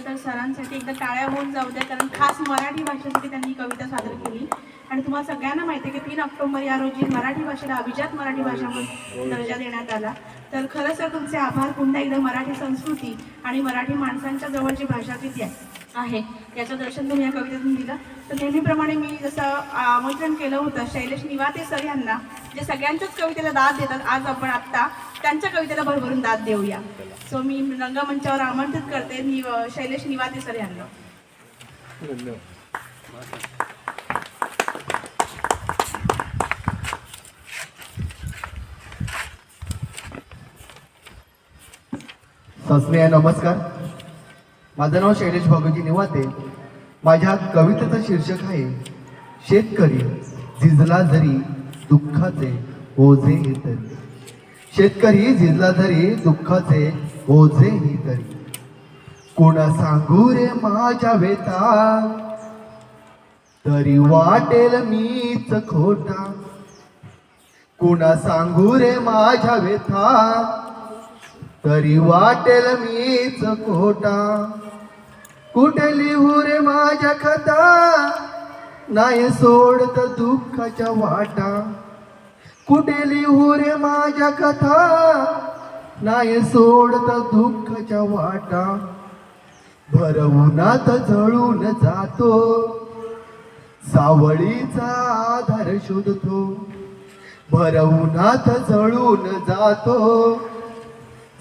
खरं तर सरांसाठी एकदा टाळ्या होऊन जाऊ द्या कारण खास मराठी भाषेसाठी त्यांनी कविता सादर केली. आणि तुम्हाला सगळ्यांना माहिती आहे की तीन ऑक्टोबर या रोजी मराठी भाषेला अभिजात मराठी भाषा म्हणून दर्जा देण्यात आला. तर खरं सर तुमचे आभार. पुन्हा एकदा मराठी संस्कृती आणि मराठी माणसांच्या जवळची भाषा किती आहे आहे? याचं दर्शन तुम्ही या कवितेतून दिलं. तर नेहमीप्रमाणे मी जसं आमंत्रण केलं होतं शैलेश निवाते सर यांना जे सगळ्यांच्याच कवितेला दाद देतात. आज आपण आत्ता त्यांच्या कवितेला भरभरून दाद देऊया. सो मी रंगमंचावर आमंत्रित करते. नि शैलेश निवाते सर यांना. सस्नेह नमस्कार. माझं नाव शैलेश भगवती निवाते. माझ्या कवितेचं शीर्षक आहे शेतकरी झिजला जरी दुःखाचे ओझे ही तरी शेतकरी झिजला तरी दुःखाचे ओझे ही तरी कोणा सांगू रे माझ्या वेता? तरी वाटेल मीच खोटा. कोणा सांगू रे माझ्या वेथा तरी वाटेल मीच खोटा. कुठे लिहू रे माझ्या खता? नाही सोडत दुःखाच्या वाटा. कुठे लिहू रे माझ्या कथा? नाही सोडत दुःखाच्या वाटा. भरवूनात जळून जातो. सावळीचा आधार शोधतो. भरवूनात जळून जातो.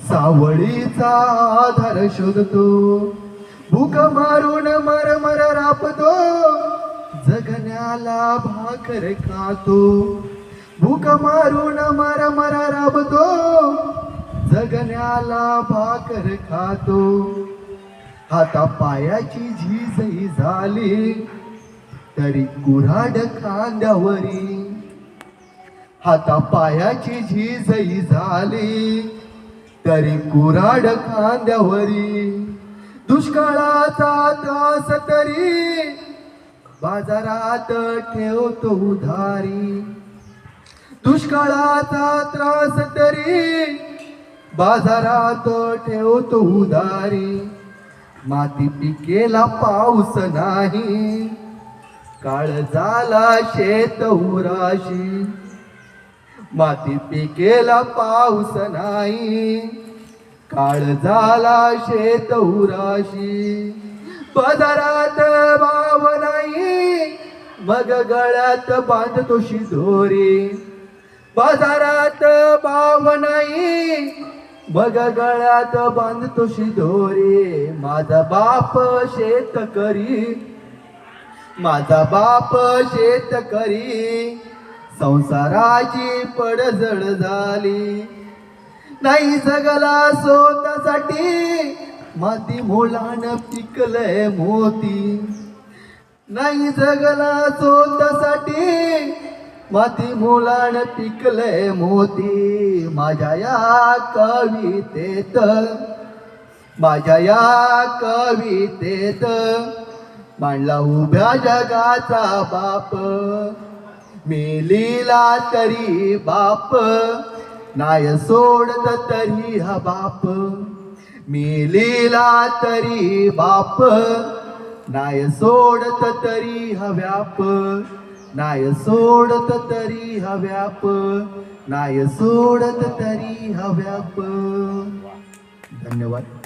सावळीचा आधार शोधतो. भूक मारून मर मर रापतो. जगण्याला भाकर खातो. भूक मारून मर मर राबतो. जगण्याला भाकर खातो. हाता पायाची झीजही झाली तरी कुऱ्हाड खांद्यावरी. हाता पायाची झीजही झाली तरी कुऱ्हाड खांद्यावरी. दुष्काळाचा त्रास तरी बाजारात ठेवतो उधारी. दुष्काळाचा त्रास तरी बाजारात ठेवतो उधारी. माती पिकेला पाऊस नाही. काळ झाला शेत उराशी. माती पिकेला पाऊस नाही. काळ झाला शेत उराशी. बाजारात भाव नाही मग गळ्यात बांधतो शिदोरी बाजारात भाव नाही मग गळ्यात बांधतो शिदोरी माझा बाप शेतकरी माझा बाप शेतकरी संसाराची पडझड झाली. नाही जगला स्वतःसाठी माती मोलान पिकलंय मोती. नाही जगला स्वतःसाठी माती मोलान पिकलंय मोती. माझ्या या कवितेत माझ्या या कवितेत मांडला उभ्या जगाचा बाप. मेलीला तरी बाप नाय सोडत तरी हा बाप. मेलीला तरी बाप. नाय सोडत तरी हव्याप. नाय सोडत तरी हव्याप. नाय सोडत तरी हव्याप. धन्यवाद.